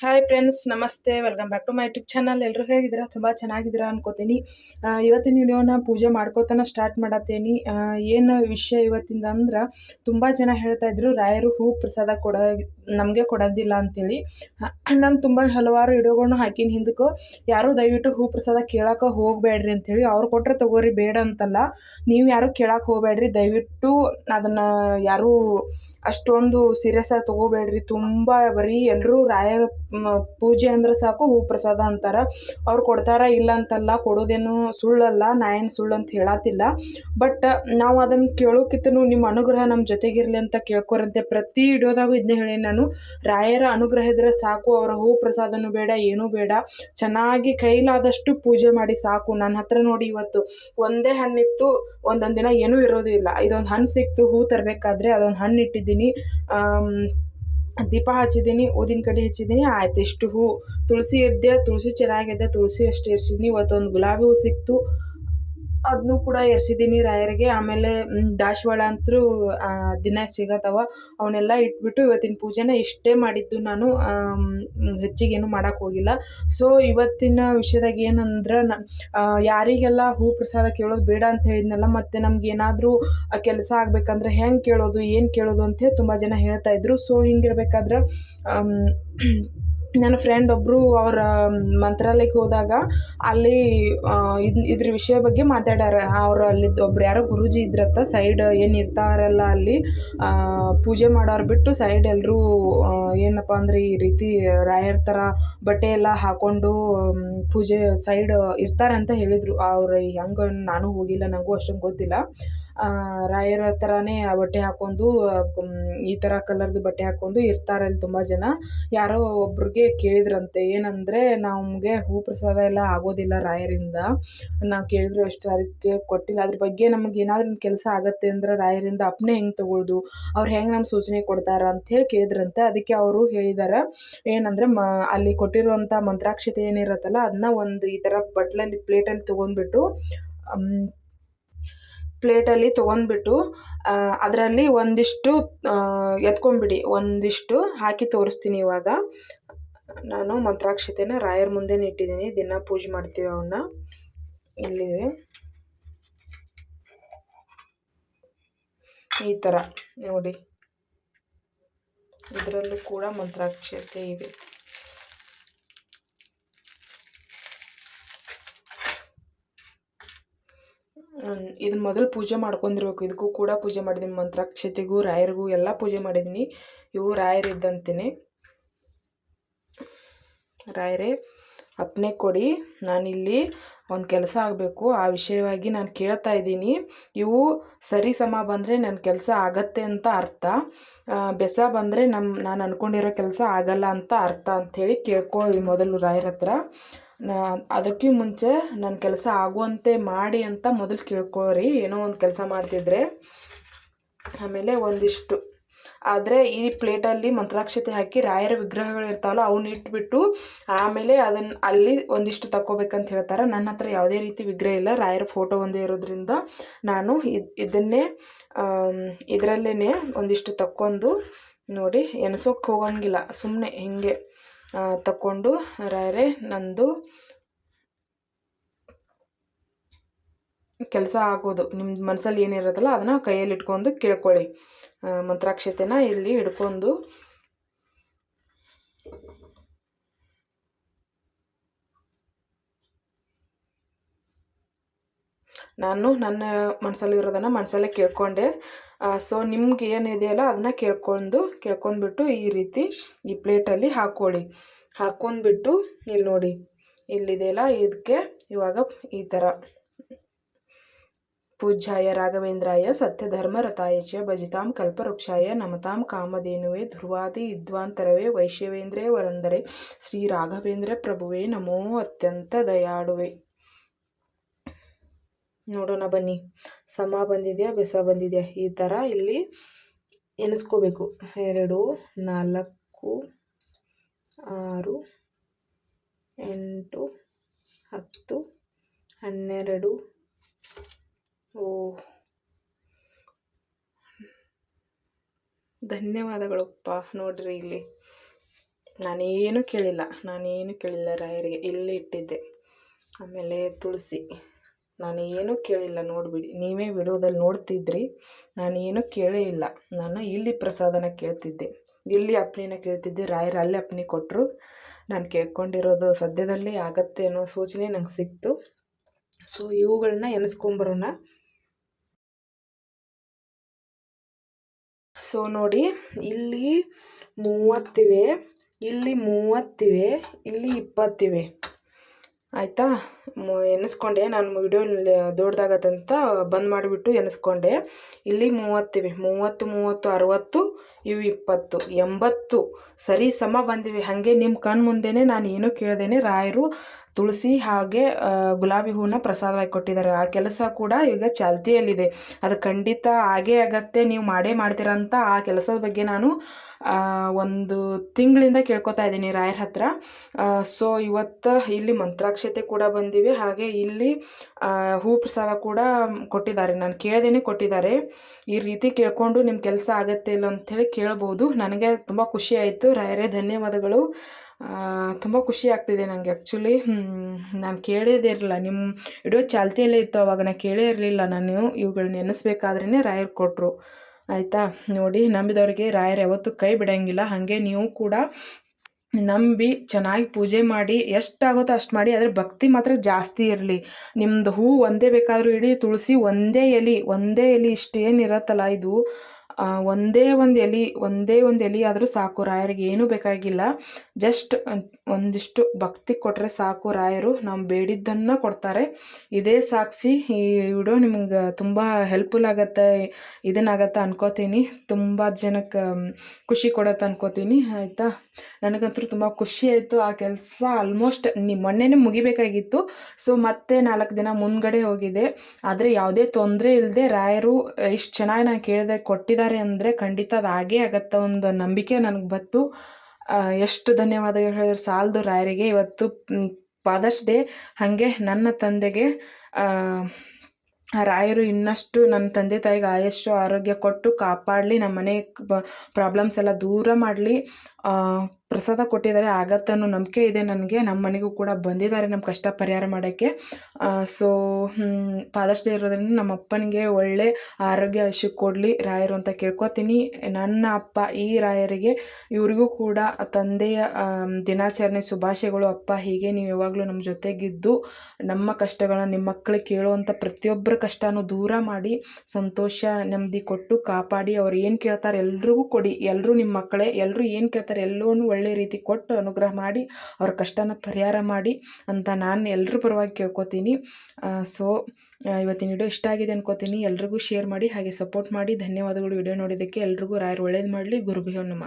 Hi friends ನಮಸ್ತೆ. Welcome back to my YouTube channel ಎಲ್ಲರೂ ಹೇಗಿದ್ದೀರಾ? ತುಂಬ ಚೆನ್ನಾಗಿದ್ದೀರಾ ಅನ್ಕೋತೀನಿ. ಇವತ್ತಿನ ವಿಡಿಯೋನ ಪೂಜೆ ಮಾಡ್ಕೋತನ ಸ್ಟಾರ್ಟ್ ಮಾಡತ್ತೇನಿ. ಏನು ವಿಷಯ ಇವತ್ತಿಂದ ಅಂದ್ರೆ, ತುಂಬ ಜನ ಹೇಳ್ತಾ ಇದ್ರು, ರಾಯರು ಹೂ ಪ್ರಸಾದ ಕೊಡ, ನಮಗೆ ಕೊಡೋದಿಲ್ಲ ಅಂತೇಳಿ. ನಾನು ತುಂಬ ಹಲವಾರು ವಿಡಿಯೋಗಳನ್ನು ಹಾಕಿನ. ಹಿಂದಕ್ಕೂ ಯಾರೂ ದಯವಿಟ್ಟು ಹೂ ಪ್ರಸಾದ ಕೇಳೋಕೆ ಹೋಗಬೇಡ್ರಿ ಅಂತೇಳಿ. ಅವ್ರು ಕೊಟ್ಟರೆ ತಗೋರಿ, ಬೇಡ ಅಂತಲ್ಲ. ನೀವು ಯಾರು ಕೇಳೋಕೆ ಹೋಗಬೇಡ್ರಿ. ದಯವಿಟ್ಟು ಅದನ್ನು ಯಾರೂ ಅಷ್ಟೊಂದು ಸೀರಿಯಸ್ ಆಗಿ ತೊಗೋಬೇಡ್ರಿ. ತುಂಬ ಬರೀ ಎಲ್ಲರೂ ರಾಯರ ಪೂಜೆ ಅಂದ್ರೆ ಸಾಕು, ಹೂ ಪ್ರಸಾದ ಅಂತಾರ. ಅವ್ರು ಕೊಡ್ತಾರ ಇಲ್ಲ ಅಂತಲ್ಲ ಕೊಡೋದೇನು ಸುಳ್ಳಲ್ಲ, ನಾ ಏನು ಸುಳ್ಳು ಅಂತ ಹೇಳತ್ತಿಲ್ಲ ಬಟ್ ನಾವು ಅದನ್ನು ಕೇಳೋಕ್ಕಿಂತನೂ ನಿಮ್ಮ ಅನುಗ್ರಹ ನಮ್ಮ ಜೊತೆಗಿರಲಿ ಅಂತ ಕೇಳ್ಕೊರಂತೆ. ಪ್ರತಿ ಇಡೋದಾಗೂ ಇದನ್ನೇ ಹೇಳಿ ನಾನು. ರಾಯರ ಅನುಗ್ರಹ ಇದ್ರೆ ಸಾಕು, ಅವರ ಹೂ ಪ್ರಸಾದನೂ ಬೇಡ, ಏನೂ ಬೇಡ. ಚೆನ್ನಾಗಿ ಕೈಲಾದಷ್ಟು ಪೂಜೆ ಮಾಡಿ ಸಾಕು. ನನ್ನ ಹತ್ರ ನೋಡಿ ಇವತ್ತು ಒಂದೇ ಹಣ್ಣಿತ್ತು, ಒಂದೊಂದು ದಿನ ಏನೂ ಇರೋದಿಲ್ಲ. ಇದೊಂದು ಹಣ್ಣು ಸಿಕ್ತು, ಹೂ ತರಬೇಕಾದ್ರೆ ಅದೊಂದು ಹಣ್ಣು ಇಟ್ಟಿದ್ದೀನಿ. ದೀಪ ಹಚ್ಚಿದ್ದೀನಿ, ಊದಿನ ಕಡ್ಡಿ ಹಚ್ಚಿದ್ದೀನಿ, ಆಯ್ತು. ಇಷ್ಟು ಹೂ, ತುಳಸಿ ಇದ್ದೆ ತುಳಸಿ ಚೆನ್ನಾಗಿದೆ, ತುಳಸಿ ಅಷ್ಟು ಇರ್ಸಿದ್ದೀನಿ ಇವತ್ತೊಂದು ಗುಲಾಬಿ ಹೂ ಸಿಕ್ತು. ಅದನ್ನು ಕೂಡ ಎರ್ಸಿದ್ದೀನಿ ರಾಯರಿಗೆ. ಆಮೇಲೆ ದಾಶವಾಳ ಅಂತೂ ದಿನ ಸಿಗತ್ತವ ಅವನ್ನೆಲ್ಲ ಇಟ್ಬಿಟ್ಟು ಇವತ್ತಿನ ಪೂಜೆನ ಇಷ್ಟೇ ಮಾಡಿದ್ದು ನಾನು. ಹೆಚ್ಚಿಗೇನು ಮಾಡೋಕ್ಕೆ ಹೋಗಿಲ್ಲ. ಸೊ ಇವತ್ತಿನ ವಿಷಯದಾಗ ಏನಂದ್ರೆ, ನ ಯಾರಿಗೆಲ್ಲ ಹೂ ಪ್ರಸಾದ ಕೇಳೋದು ಬೇಡ ಅಂತ ಹೇಳಿದ್ನಲ್ಲ, ಮತ್ತು ನಮ್ಗೆ ಏನಾದರೂ ಕೆಲಸ ಆಗಬೇಕಂದ್ರೆ ಹೆಂಗೆ ಕೇಳೋದು, ಏನು ಕೇಳೋದು ಅಂತೇಳಿ ತುಂಬ ಜನ ಹೇಳ್ತಾ ಇದ್ರು. ಸೊ ಹಿಂಗಿರ್ಬೇಕಾದ್ರೆ ನನ್ನ ಫ್ರೆಂಡ್ ಒಬ್ಬರು ಅವರ ಮಂತ್ರಾಲಯಕ್ಕೆ ಹೋದಾಗ ಅಲ್ಲಿ ಇದ್ರ ವಿಷಯ ಬಗ್ಗೆ ಮಾತಾಡ್ಯಾರ. ಅವ್ರು ಅಲ್ಲಿ ಒಬ್ರು ಯಾರೋ ಗುರುಜಿ ಇದ್ರತ್ತ ಸೈಡ್ ಏನು ಇರ್ತಾರಲ್ಲ ಅಲ್ಲಿ ಪೂಜೆ ಮಾಡೋರು ಬಿಟ್ಟು ಸೈಡ್ ಎಲ್ಲರೂ ಏನಪ್ಪ ಅಂದ್ರೆ ಈ ರೀತಿ ರಾಯರ್ ಥರ ಬಟ್ಟೆ ಎಲ್ಲ ಹಾಕ್ಕೊಂಡು ಪೂಜೆ ಸೈಡ್ ಇರ್ತಾರೆ ಅಂತ ಹೇಳಿದರು. ಅವ್ರು ಹೆಂಗೆ ನಾನು ಹೋಗಿಲ್ಲ ನನಗೂ ಅಷ್ಟೊಂದು ಗೊತ್ತಿಲ್ಲ. ರಾಯರ ಥರನೇ ಬಟ್ಟೆ ಹಾಕ್ಕೊಂಡು ಈ ಥರ ಕಲರ್ದು ಬಟ್ಟೆ ಹಾಕೊಂಡು ಇರ್ತಾರೆ ಅಲ್ಲಿ ತುಂಬ ಜನ. ಯಾರೋ ಒಬ್ರಿಗೆ ಕೇಳಿದ್ರಂತೆ, ಏನಂದರೆ ನಮಗೆ ಹೂ ಪ್ರಸಾದ ಎಲ್ಲ ಆಗೋದಿಲ್ಲ ರಾಯರಿಂದ. ನಾವು ಕೇಳಿದ್ರು ಎಷ್ಟು ಸಾರಿ ಕೊಟ್ಟಿಲ್ಲ. ಅದ್ರ ಬಗ್ಗೆ ನಮಗೆ ಏನಾದ್ರೂ ಒಂದು ಕೆಲಸ ಆಗತ್ತೆ ಅಂದ್ರೆ ರಾಯರಿಂದ ಅಪ್ಪಣೆ ಹೆಂಗೆ ತಗೊಳ್ಳೋದು ಅವ್ರು ಹೆಂಗೆ ನಮ್ಮ ಸೂಚನೆ ಕೊಡ್ತಾರ ಹೇಳಿ ಕೇಳಿದ್ರಂತೆ. ಅದಕ್ಕೆ ಅವರು ಹೇಳಿದ್ದಾರೆ ಏನಂದರೆ ಮ, ಅಲ್ಲಿ ಕೊಟ್ಟಿರುವಂಥ ಮಂತ್ರಾಕ್ಷತೆ ಏನಿರುತ್ತಲ್ಲ ಅದನ್ನ ಒಂದು ಈ ಥರ ಬಟ್ಲಲ್ಲಿ, ಪ್ಲೇಟಲ್ಲಿ ತೊಗೊಂಡ್ಬಿಟ್ಟು ಪ್ಲೇಟಲ್ಲಿ ತೊಗೊಂಡ್ಬಿಟ್ಟು ಅದರಲ್ಲಿ ಒಂದಿಷ್ಟು ಎತ್ಕೊಂಡ್ಬಿಡಿ. ಒಂದಿಷ್ಟು ಹಾಕಿ ತೋರಿಸ್ತೀನಿ ಇವಾಗ. ನಾನು ಮಂತ್ರಾಕ್ಷತೆನ ರಾಯರ ಮುಂದೆನೇ ಇಟ್ಟಿದ್ದೀನಿ. ದಿನ ಪೂಜೆ ಮಾಡ್ತೀವಿ ಅವನ್ನ ಇಲ್ಲಿದೆ ಈ ಥರ ನೋಡಿ. ಇದರಲ್ಲೂ ಕೂಡ ಮಂತ್ರಾಕ್ಷತೆ ಇದೆ. ಇದನ್ನ ಮೊದಲು ಪೂಜೆ ಮಾಡ್ಕೊಂಡಿರ್ಬೇಕು. ಇದಕ್ಕೂ ಕೂಡ ಪೂಜೆ ಮಾಡಿದ್ದೀನಿ ಮಂತ್ರಾಕ್ಷತೆಗೂ, ರಾಯರಿಗೂ ಎಲ್ಲ ಪೂಜೆ ಮಾಡಿದ್ದೀನಿ ಇವು ರಾಯರಿದ್ದಂತೆಯೇ ರಾಯರೇ ಅಪ್ಪಣೆ ಕೊಡಿ. ನಾನಿಲ್ಲಿ ಒಂದು ಕೆಲಸ ಆಗಬೇಕು. ಆ ವಿಷಯವಾಗಿ ನಾನು ಕೇಳ್ತಾ ಇದ್ದೀನಿ. ಇವು ಸರಿ ಸಮ ಬಂದರೆ ನನ್ನ ಕೆಲಸ ಆಗತ್ತೆ ಅಂತ ಅರ್ಥ. ಬೆಸ ಬಂದರೆ ನಮ್ಮ ನಾನು ಅಂದ್ಕೊಂಡಿರೋ ಕೆಲಸ ಆಗಲ್ಲ ಅಂತ ಅರ್ಥ ಅಂಥೇಳಿ ಕೇಳ್ಕೊಳ್ಳಿ ಮೊದಲು ರಾಯರ ಹತ್ರ. ನಾ, ಅದಕ್ಕೆ ಮುಂಚೆ ನನ್ನ ಕೆಲಸ ಆಗುವಂತೆ ಮಾಡಿ ಅಂತ ಮೊದಲು ಕೇಳ್ಕೊಳ್ರಿ ಏನೋ ಒಂದು ಕೆಲಸ ಮಾಡ್ತಿದ್ರೆ ಆಮೇಲೆ ಒಂದಿಷ್ಟು ಆದರೆ ಈ ಪ್ಲೇಟಲ್ಲಿ ಮಂತ್ರಾಕ್ಷತೆ ಹಾಕಿ ರಾಯರ ವಿಗ್ರಹಗಳು ಇರ್ತಾವಲ್ಲ ಅವನ್ನ ಇಟ್ಬಿಟ್ಟು ಆಮೇಲೆ ಅದನ್ನು ಅಲ್ಲಿ ಒಂದಿಷ್ಟು ತಕ್ಕೋಬೇಕಂತ ಹೇಳ್ತಾರೆ. ನನ್ನ ಹತ್ರ ಯಾವುದೇ ರೀತಿ ವಿಗ್ರಹ ಇಲ್ಲ. ರಾಯರ ಫೋಟೋ ಒಂದೇ ಇರೋದ್ರಿಂದ ನಾನು ಇದು, ಇದನ್ನೇ ಇದರಲ್ಲೇ ಒಂದಿಷ್ಟು ತಕ್ಕೊಂಡು ನೋಡಿ ಎಣ್ಸೋಕ್ಕೆ ಹೋಗಂಗಿಲ್ಲ. ಸುಮ್ಮನೆ ಹಿಂಗೆ ತಕ್ಕೊಂಡು ರಾಯರೇ ನಂದು ಕೆಲಸ ಆಗೋದು ನಿಮ್ಮ ಮನಸ್ಸಲ್ಲಿ ಏನಿರುತ್ತಲ್ಲ ಅದನ್ನು ಕೈಯಲ್ಲಿ ಇಟ್ಕೊಂಡು ಕೇಳ್ಕೊಳ್ಳಿ. ಮಂತ್ರಾಕ್ಷತೆನ ಇಲ್ಲಿ ಹಿಡ್ಕೊಂಡು. ನಾನು ನನ್ನ ಮನಸ್ಸಲ್ಲಿರೋದನ್ನು ಮನಸ್ಸಲ್ಲೇ ಕೇಳ್ಕೊಂಡೆ. ಸೊ ನಿಮ್ಗೆ ಏನಿದೆಯಲ್ಲ ಅದನ್ನ ಕೇಳ್ಕೊಂಡು, ಕೇಳ್ಕೊಂಡ್ಬಿಟ್ಟು ಈ ರೀತಿ ಈ ಪ್ಲೇಟಲ್ಲಿ ಹಾಕ್ಕೊಳ್ಳಿ ಹಾಕ್ಕೊಂಡ್ಬಿಟ್ಟು ಇಲ್ಲಿ ನೋಡಿ, ಇಲ್ಲಿದೆಯಲ್ಲ ಇದಕ್ಕೆ ಇವಾಗ ಈ ಥರ. ಪೂಜ್ಯಾಯ ರಾಘವೇಂದ್ರಾಯ ಸತ್ಯಧರ್ಮರತಾಯ ಚ ಭಜಿತಾಂ ಕಲ್ಪವೃಕ್ಷಾಯ ನಮತಾಂ ಕಾಮಧೇನುವೆ ಧ್ರುವಾದಿ ವಿದ್ವಾಂತರವೇ ವೈಶ್ಯವೇಂದ್ರೇ ವರಂದರೆ. ಶ್ರೀ ರಾಘವೇಂದ್ರ ಪ್ರಭುವೇ ನಮೋ ಅತ್ಯಂತ ದಯಾಳುವೆ. ನೋಡೋಣ ಬನ್ನಿ. ಸಮ ಬಂದಿದೆಯಾ, ಬೆಸ ಬಂದಿದೆಯಾ? ಈ ಥರ ಇಲ್ಲಿ ಎಣಿಸ್ಕೋಬೇಕು. ಎರಡು, ನಾಲ್ಕು, ಆರು, ಎಂಟು, ಹತ್ತು, ಹನ್ನೆರಡು ಓ. ಧನ್ಯವಾದಗಳಪ್ಪ ನೋಡ್ರಿ ಇಲ್ಲಿ. ನಾನೇನು ಕೇಳಿಲ್ಲ ನಾನೇನು ಕೇಳಿಲ್ಲ ರಾಯರಿಗೆ, ಇಲ್ಲೇ ಇಟ್ಟಿದ್ದೆ. ಆಮೇಲೆ ತುಳಸಿ. ನಾನೇನು ಕೇಳಿಲ್ಲ, ನೋಡಿಬಿಡಿ. ನೀವೇ ವಿಡಿಯೋದಲ್ಲಿ ನೋಡ್ತಿದ್ರಿ, ನಾನೇನು ಕೇಳೇ ಇಲ್ಲ. ನಾನು ಇಲ್ಲಿ ಪ್ರಸಾದನ ಕೇಳ್ತಿದ್ದೆ. ಇಲ್ಲಿ ಅಪ್ಪನಿನ ಕೇಳ್ತಿದ್ದೆ, ರಾಯರು ಅಲ್ಲೇ ಅಪ್ಪನಿ ಕೊಟ್ಟರು ನಾನು ಕೇಳ್ಕೊಂಡಿರೋದು ಸದ್ಯದಲ್ಲಿ ಆಗತ್ತೆ ಅನ್ನೋ ಸೂಚನೆ ನಂಗೆ ಸಿಕ್ತು. ಸೊ ಇವುಗಳನ್ನ ಎನೆಸ್ಕೊಂಬರೋಣ. ಸೊ ನೋಡಿ ಇಲ್ಲಿ ಮೂವತ್ತಿವೆ ಇಲ್ಲಿ ಮೂವತ್ತಿವೆ ಇಲ್ಲಿ ಇಪ್ಪತ್ತಿವೆ. ಆಯಿತಾ? ಎನಿಸ್ಕೊಂಡೆ. ನಾನು ವಿಡಿಯೋ ದೊಡ್ಡದಾಗತ್ತಂತ ಬಂದ್ ಮಾಡಿಬಿಟ್ಟು ಎನಿಸ್ಕೊಂಡೆ. ಇಲ್ಲಿ ಮೂವತ್ತಿವೆ. ಮೂವತ್ತು ಮೂವತ್ತು, ಅರವತ್ತು, ಇವು ಇಪ್ಪತ್ತು, ಎಂಬತ್ತು. ಸರಿ, ಸಮ ಬಂದಿವೆ. ಹಾಗೆ ನಿಮ್ಮ ಕಣ್ಣು ಮುಂದೆನೇ ನಾನು ಏನೂ ಕೇಳ್ದೇನೆ ರಾಯರು ತುಳಸಿ ಹಾಗೆ ಗುಲಾಬಿ ಹೂವನ್ನ ಪ್ರಸಾದವಾಗಿ ಕೊಟ್ಟಿದ್ದಾರೆ. ಆ ಕೆಲಸ ಕೂಡ ಈಗ ಚಾಲ್ತಿಯಲ್ಲಿದೆ. ಅದು ಖಂಡಿತ ಆಗೇ ಆಗತ್ತೆ. ನೀವು ಮಾಡೇ ಮಾಡ್ತೀರಂತ ಆ ಕೆಲಸದ ಬಗ್ಗೆ ನಾನು ಒಂದು ತಿಂಗಳಿಂದ ಕೇಳ್ಕೊತಾ ಇದ್ದೀನಿ ರಾಯರ ಹತ್ರ. ಸೊ ಇವತ್ತು ಇಲ್ಲಿ ಮಂತ್ರಾಕ್ಷತೆ ಕೂಡ ಬಂದಿವೆ ಹಾಗೆ ಇಲ್ಲಿ ಹೂ ಪ್ರಸಾದ ಕೂಡ ಕೊಟ್ಟಿದ್ದಾರೆ. ನಾನು ಕೇಳ್ದೇನೆ ಕೊಟ್ಟಿದ್ದಾರೆ. ಈ ರೀತಿ ಕೇಳಿಕೊಂಡು ನಿಮ್ಮ ಕೆಲಸ ಆಗತ್ತೆ ಇಲ್ಲ ಅಂಥೇಳಿ ಕೇಳ್ಬೋದು. ನನಗೆ ತುಂಬ ಖುಷಿ ಆಯಿತು. ರಾಯರೇ ಧನ್ಯವಾದಗಳು. ತುಂಬ ಖುಷಿ ಆಗ್ತಿದೆ ನನಗೆ ಆ್ಯಕ್ಚುಲಿ ನಾನು ಕೇಳೋದೇ ಇರಲಿಲ್ಲ. ನಿಮ್ಮ ವಿಡಿಯೋ ಚಾಲ್ತಿಯಲ್ಲೇ ಇತ್ತು ಅವಾಗ. ನಾನು ಕೇಳೇ ಇರಲಿಲ್ಲ. ನಾನು ಇವುಗಳನ್ನ ನೆನೆಸ್ಬೇಕಾದ್ರೇ ರಾಯರು ಕೊಟ್ಟರು ಆಯಿತಾ? ನೋಡಿ, ನಂಬಿದವರಿಗೆ ರಾಯರು ಯಾವತ್ತೂ ಕೈ ಬಿಡೋಂಗಿಲ್ಲ. ಹಾಗೆ ನೀವು ಕೂಡ ನಂಬಿ ಚೆನ್ನಾಗಿ ಪೂಜೆ ಮಾಡಿ ಎಷ್ಟಾಗುತ್ತೋ ಅಷ್ಟು ಮಾಡಿ ಆದರೆ ಭಕ್ತಿ ಮಾತ್ರ ಜಾಸ್ತಿ ಇರಲಿ. ನಿಮ್ಮದು ಹೂ ಒಂದೇ ಬೇಕಾದರೂ ಇಡೀ, ತುಳಸಿ ಒಂದೇ ಎಲೆ ಒಂದೇ ಎಲೆ ಇಷ್ಟೇನು ಇರುತ್ತಲ್ಲ ಇದು. ಒಂದೇ ಒಂದು ಎಲೆ, ಒಂದೇ ಒಂದು ಎಲೆ ಆದರೂ ಸಾಕು. ರಾಯರಿಗೆ ಏನೂ ಬೇಕಾಗಿಲ್ಲ. ಜಸ್ಟ್ ಒಂದಿಷ್ಟು ಭಕ್ತಿ ಕೊಟ್ಟರೆ ಸಾಕು. ರಾಯರು ನಾವು ಬೇಡಿದ್ದನ್ನು ಕೊಡ್ತಾರೆ. ಇದೇ ಸಾಕ್ಷಿ ಈ ವಿಡಿಯೋ ನಿಮ್ಗೆ ತುಂಬ ಹೆಲ್ಪ್ಫುಲ್ ಆಗತ್ತೆ, ಇದನ್ನಾಗತ್ತೆ ಅನ್ಕೋತೀನಿ. ತುಂಬ ಜನಕ್ಕೆ ಖುಷಿ ಕೊಡತ್ತೆ ಅನ್ಕೋತೀನಿ. ಆಯಿತಾ? ನನಗಂತೂ ತುಂಬ ಖುಷಿ ಆಯಿತು. ಆ ಕೆಲಸ ಆಲ್ಮೋಸ್ಟ್ ನಿ, ಮೊನ್ನೆನೇ ಮುಗಿಬೇಕಾಗಿತ್ತು. ಸೊ ಮತ್ತೆ ನಾಲ್ಕು ದಿನ ಮುಂದ್ಗಡೆ ಹೋಗಿದೆ. ಆದರೆ ಯಾವುದೇ ತೊಂದರೆ ಇಲ್ಲದೆ ರಾಯರು ಇಷ್ಟು ಚೆನ್ನಾಗಿ ನಾನು ಕೇಳಿದೆ ಕೊಟ್ಟಿದ್ದಾರೆ. ಅಂದರೆ ಖಂಡಿತ ಅದು ಆಗೇ ಆಗತ್ತೆ ಒಂದು ನಂಬಿಕೆ ನನಗೆ ಬತ್ತು ಎಷ್ಟು ಧನ್ಯವಾದಗಳು ಹೇಳಿದ್ರೆ. ಸಾಲದು ರಾಯರಿಗೆ ಇವತ್ತು ಫಾದರ್ಸ್ ಡೇ ಹಾಗೆ ನನ್ನ ತಂದೆಗೆ ರಾಯರು ಇನ್ನಷ್ಟು ನನ್ನ ತಂದೆ ತಾಯಿಗೆ ಆಯಸ್ಸು ಆರೋಗ್ಯ ಕೊಟ್ಟು ಕಾಪಾಡಲಿ ನಮ್ಮ ಮನೆ ಪ್ರಾಬ್ಲಮ್ಸ್ ಎಲ್ಲ ದೂರ ಮಾಡಲಿ. ಪ್ರಸಾದ ಕೊಟ್ಟಿದ್ದಾರೆ, ಆಗತ್ತೆ ಅನ್ನೋ ನಂಬಿಕೆ ಇದೆ ನನಗೆ. ನಮ್ಮ ಮನೆಗೂ ಕೂಡ ಬಂದಿದ್ದಾರೆ ನಮ್ಮ ಕಷ್ಟ ಪರಿಹಾರ ಮಾಡೋಕ್ಕೆ. ಸೊ ಫಾದರ್ಸ್ ಡೇ ಇರೋದ್ರಿಂದ ನಮ್ಮ ಅಪ್ಪನಿಗೆ ಒಳ್ಳೆ ಆರೋಗ್ಯ ಆಯುಷ್ಯ ಕೊಡಲಿ ರಾಯರು ಅಂತ ಕೇಳ್ಕೊತೀನಿ. ನನ್ನ ಅಪ್ಪ, ಈ ರಾಯರಿಗೆ ಇವರಿಗೂ ಕೂಡ ತಂದೆಯ ದಿನಾಚರಣೆ ಶುಭಾಶಯಗಳು. ಅಪ್ಪ, ಹೀಗೆ ನೀವು ಯಾವಾಗಲೂ ನಮ್ಮ ಜೊತೆಗಿದ್ದು ನಮ್ಮ ಕಷ್ಟಗಳನ್ನ ನಿಮ್ಮ ಮಕ್ಕಳಿಗೆ ಕೇಳುವಂಥ ಪ್ರತಿಯೊಬ್ಬರ ಕಷ್ಟನೂ ದೂರ ಮಾಡಿ, ಸಂತೋಷ, ನೆಮ್ಮದಿ ಕೊಟ್ಟು ಕಾಪಾಡಿ. ಅವ್ರು ಏನು ಕೇಳ್ತಾರೆ ಎಲ್ರಿಗೂ ಕೊಡಿ. ಎಲ್ಲರೂ ನಿಮ್ಮ ಮಕ್ಕಳೇ ಎಲ್ಲರೂ ಏನು ಕೇಳ್ತಾರೆ ಎಲ್ಲವೂ ಒಳ್ಳೆ ರೀತಿ ಕೊಟ್ಟು ಅನುಗ್ರಹ ಮಾಡಿ, ಅವ್ರ ಕಷ್ಟನ ಪರಿಹಾರ ಮಾಡಿ ಅಂತ ನಾನು ಎಲ್ಲರ ಪರವಾಗಿ ಕೇಳ್ಕೊತೀನಿ. ಸೊ ಇವತ್ತಿನ ವಿಡಿಯೋ ಇಷ್ಟ ಆಗಿದೆ ಅನ್ಕೋತೀನಿ. ಎಲ್ರಿಗೂ ಶೇರ್ ಮಾಡಿ, ಹಾಗೆ ಸಪೋರ್ಟ್ ಮಾಡಿ. ಧನ್ಯವಾದಗಳು. ವಿಡಿಯೋ ನೋಡಿದ್ದಕ್ಕೆ ಎಲ್ರಿಗೂ ರಾಯರು ಒಳ್ಳೇದು ಮಾಡಲಿ. ಗುರುಭಿಯೋ ನಮ್ಮ